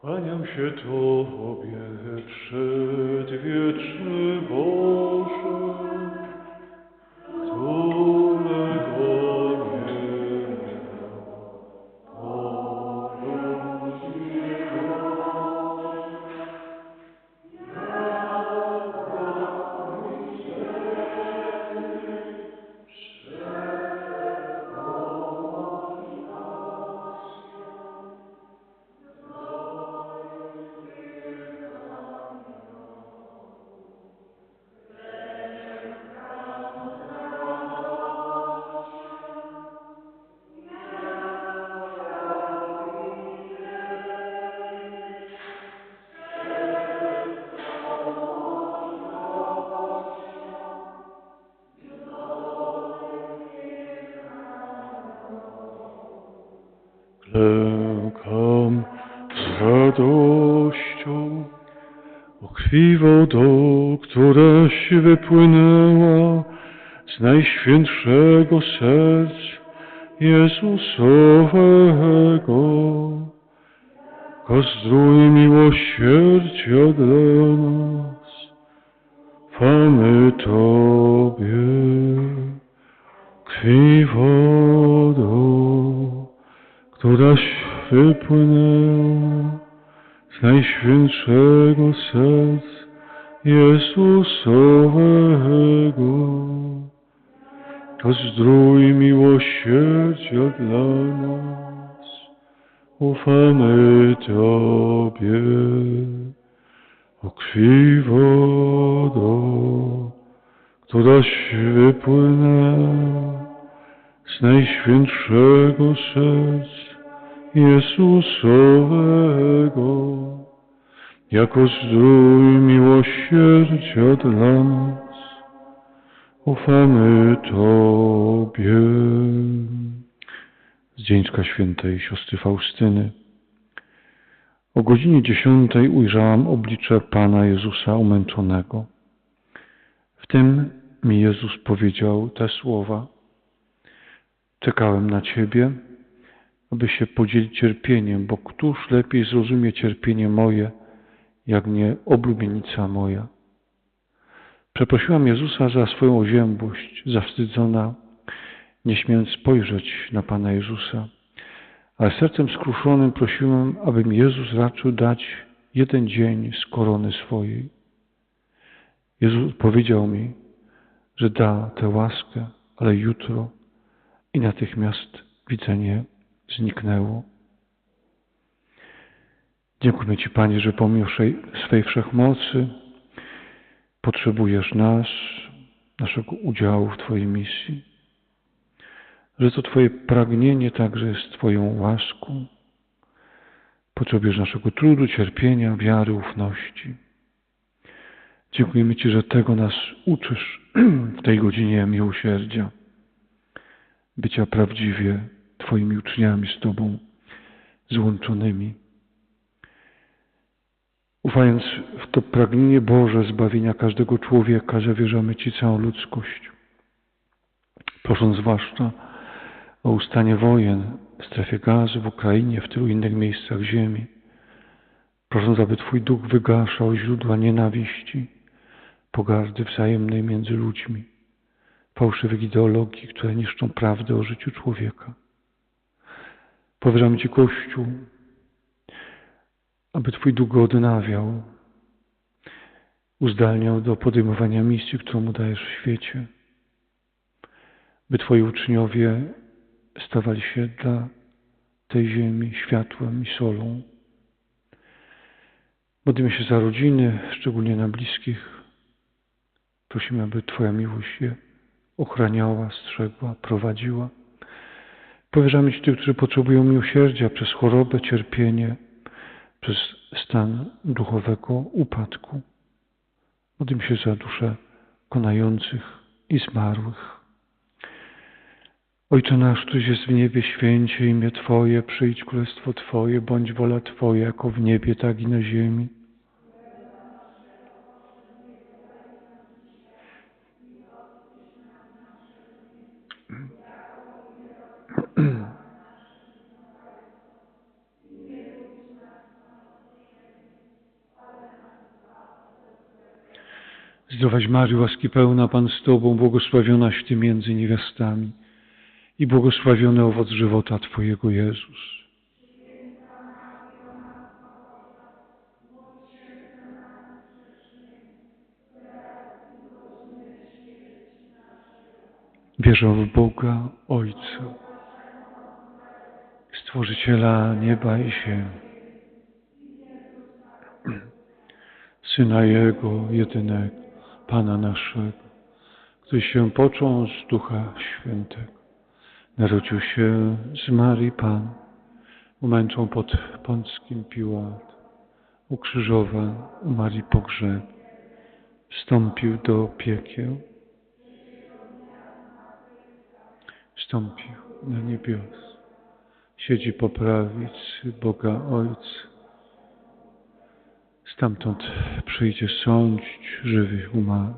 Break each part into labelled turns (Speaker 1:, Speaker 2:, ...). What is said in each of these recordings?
Speaker 1: Kłaniam się Tobie, przedwieczny Boże, wodą, któraś wypłynęła z najświętszego serc Jezusowego. Kozdrój miłosierdzia dla nas, chwamy Tobie, krwi wodą, któraś wypłynęła z najświętszego serc Jezusowego. To zdrój miłosierdzia dla nas, ufamy Tobie, o krwi wodą, któraś wypłynęła z najświętszego serc Jezusowego, jako zdrój miłosierdzia dla nas, ufamy Tobie. Z dzieńczka świętej siostry Faustyny. O godzinie dziesiątej ujrzałam oblicze Pana Jezusa umęczonego. W tym mi Jezus powiedział te słowa. Czekałem na Ciebie, aby się podzielić cierpieniem, bo któż lepiej zrozumie cierpienie moje, jak nie oblubienica moja. Przeprosiłam Jezusa za swoją oziębłość, zawstydzona, nie śmiejąc spojrzeć na Pana Jezusa, ale sercem skruszonym prosiłem, aby mi Jezus raczył dać jeden dzień z korony swojej. Jezus powiedział mi, że da tę łaskę, ale jutro i natychmiast widzenie zniknęło. Dziękujemy Ci, Panie, że pomimo swej wszechmocy potrzebujesz nas, naszego udziału w Twojej misji. Że to Twoje pragnienie także jest Twoją łaską. Potrzebujesz naszego trudu, cierpienia, wiary, ufności. Dziękujemy Ci, że tego nas uczysz w tej godzinie miłosierdzia. Bycia prawdziwie Twoimi uczniami z Tobą złączonymi. Ufając w to pragnienie Boże zbawienia każdego człowieka, zawierzamy Ci całą ludzkość. Prosząc zwłaszcza o ustanie wojen w strefie gazy, w Ukrainie, w tylu innych miejscach ziemi. Prosząc, aby Twój duch wygaszał źródła nienawiści, pogardy wzajemnej między ludźmi, fałszywych ideologii, które niszczą prawdę o życiu człowieka. Powierzamy Ci Kościół, aby Twój duch go odnawiał, uzdalniał do podejmowania misji, którą mu dajesz w świecie, by Twoi uczniowie stawali się dla tej ziemi światłem i solą. Modlimy się za rodziny, szczególnie na bliskich. Prosimy, aby Twoja miłość je ochraniała, strzegła, prowadziła. Powierzamy Ci tych, którzy potrzebują miłosierdzia przez chorobę, cierpienie, przez stan duchowego upadku. Modlimy się za dusze konających i zmarłych. Ojcze nasz, któryś jest w niebie, święcie imię Twoje, przyjdź królestwo Twoje, bądź wola Twoja, jako w niebie, tak i na ziemi. Zdrowaś Maryjo, łaski pełna Pan z Tobą, błogosławionaś Ty między niewiastami i błogosławiony owoc żywota Twojego Jezus. Wierzę w Boga Ojca, Stworzyciela nieba i ziemi, Syna Jego jedynego, Pana naszego, który się począł z Ducha Świętego. Narodził się z Marii Pan, umęczą pod Pąckim Piłat, ukrzyżowan, umarł pogrzeb, wstąpił do piekieł, wstąpił na niebios, siedzi po prawicy Boga Ojca. Stamtąd przyjdzie sądzić żywych umarłych.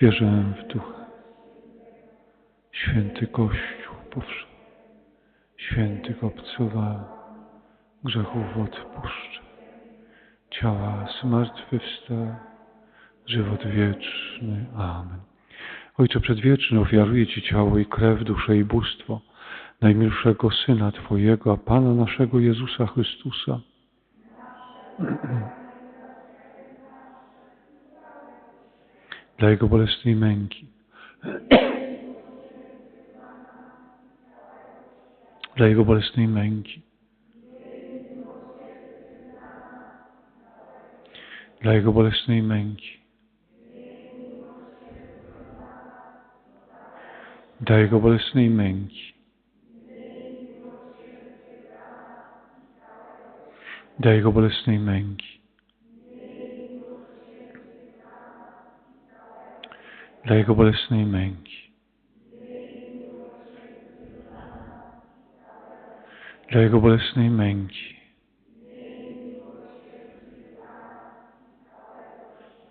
Speaker 1: Wierzę w Ducha. Święty Kościół powszedł. Świętych obcowa grzechów odpuszcza. Ciała zmartwychwstał, żywot wieczny. Amen. Ojcze Przedwieczny, ofiaruję Ci ciało i krew, duszę i bóstwo najmilszego Syna Twojego, a Pana naszego Jezusa Chrystusa, Jego bolesnej męki, dla Jego bolesnej męki, dla Jego bolesnej męki, dla Jego bolesnej męki, dla Jego bolesnej męki, dla Jego bolesnej męki, dla Jego bolesnej męki,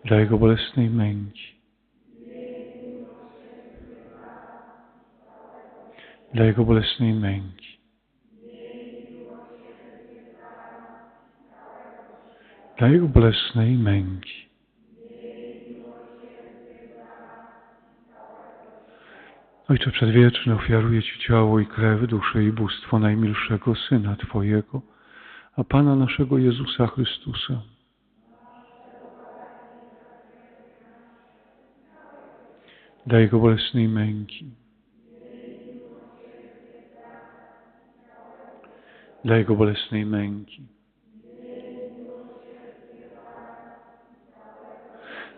Speaker 1: dla Jego bolesnej. Dla Jego bolesnej męki. Ojcze Przedwieczny, ofiaruję Ci ciało i krew, duszę i bóstwo najmilszego Syna Twojego, a Pana naszego Jezusa Chrystusa. Dla Jego bolesnej męki. Dla Jego bolesnej męki.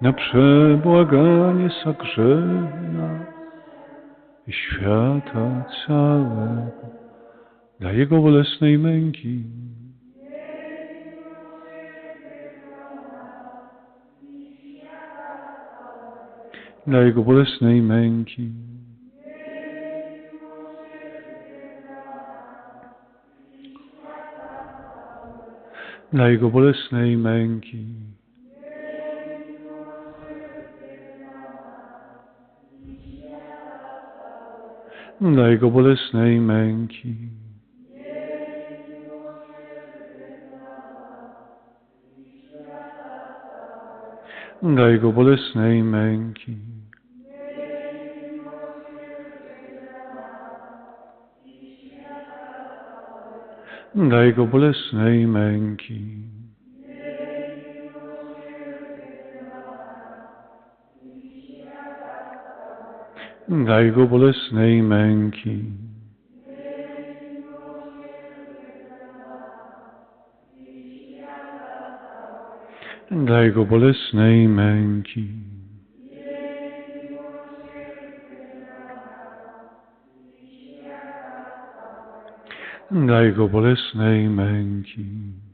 Speaker 1: na przebłaganie grzech i świata całego, dla Jego bolesnej męki. Dla Jego bolesnej męki. Dla Jego bolesnej męki. Dla Jego bolesnej męki. Dla Jego bolesnej męki. Dla Jego bolesnej męki. Daigopolis nei manchi. Daigopolis nei manchi. Daigopolis nei manchi.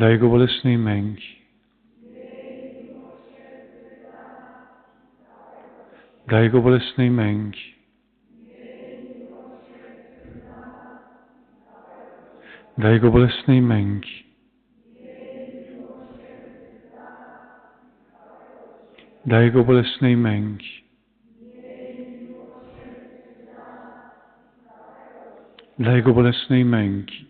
Speaker 1: dla Jego bolesnej męki, dla Jego bolesnej męki, dla Jego bolesnej męki, dla Jego bolesnej męki, dla Jego bolesnej męki,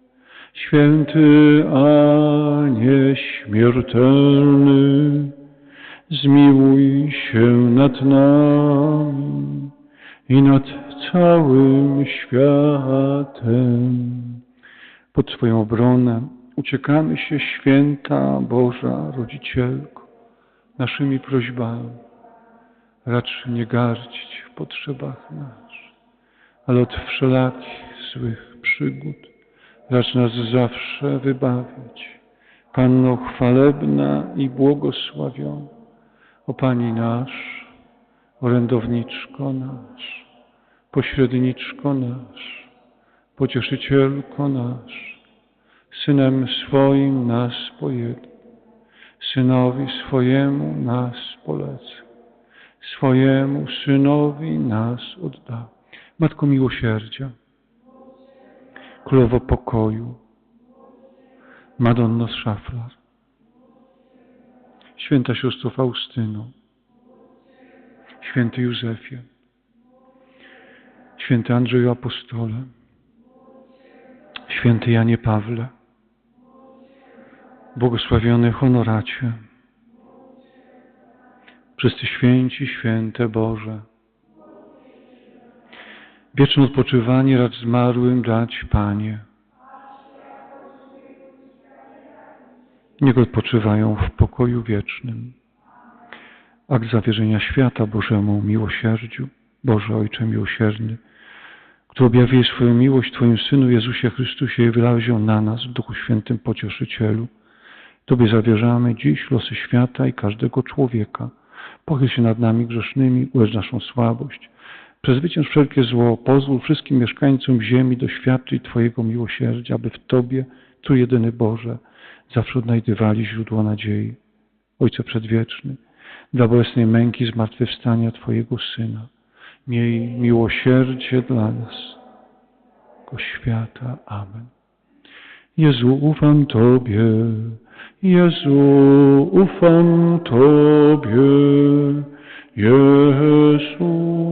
Speaker 1: święty a nieśmiertelny, zmiłuj się nad nami i nad całym światem. Pod Twoją obronę uciekamy się, święta Boża Rodzicielko, naszymi prośbami. Racz nie gardzić w potrzebach naszych, ale od wszelakich złych przygód racz nas zawsze wybawiać. Panno chwalebna i błogosławiona, o Pani nasz, orędowniczko nasz, pośredniczko nasz, pocieszycielko nasz, Synem swoim nas pojednaj, Synowi swojemu nas polecę, swojemu Synowi nas odda. Matko miłosierdzia, Królowo pokoju, Madonno z Szaflar, Święta Siostro Faustyno, Święty Józefie, Święty Andrzeju Apostole, Święty Janie Pawle, błogosławiony Honoracie, wszyscy święci, święte Boże, wieczne odpoczywanie racz zmarłym dać, Panie. Niech odpoczywają w pokoju wiecznym. Akt zawierzenia świata Bożemu miłosierdziu, Boże Ojcze miłosierny, który objawiłeś swoją miłość Twoim Synu Jezusie Chrystusie i wylałeś ją na nas w Duchu Świętym Pocieszycielu. Tobie zawierzamy dziś losy świata i każdego człowieka. Pochyl się nad nami grzesznymi, ulecz naszą słabość. Przezwycięż wszelkie zło, pozwól wszystkim mieszkańcom ziemi doświadczyć Twojego miłosierdzia, aby w Tobie, Tu jedyny Boże, zawsze odnajdywali źródło nadziei. Ojcze Przedwieczny, dla bolesnej męki zmartwychwstania Twojego Syna, miej miłosierdzie dla nas, go świata. Amen. Jezu, ufam Tobie, Jezu, ufam Tobie, Jezu,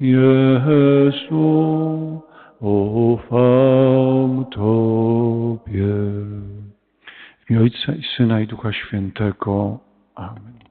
Speaker 1: Jezu, ufam Tobie. W imię Ojca i Syna i Ducha Świętego. Amen.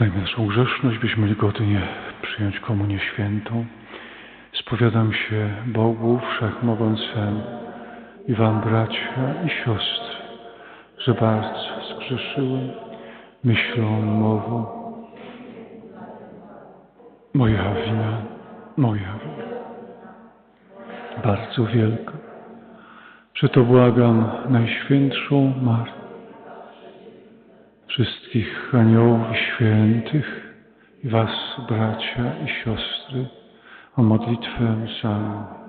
Speaker 1: Uznajmy naszą grzeszność, byśmy mogli godnie przyjąć komunię świętą. Spowiadam się Bogu Wszechmogącemu i Wam, bracia i siostry, że bardzo zgrzeszyłem myślą, mową. Moja wina, moja wina, bardzo wielka. Przeto błagam Najświętszą Martę, wszystkich aniołów i świętych i was, bracia i siostry, o modlitwę za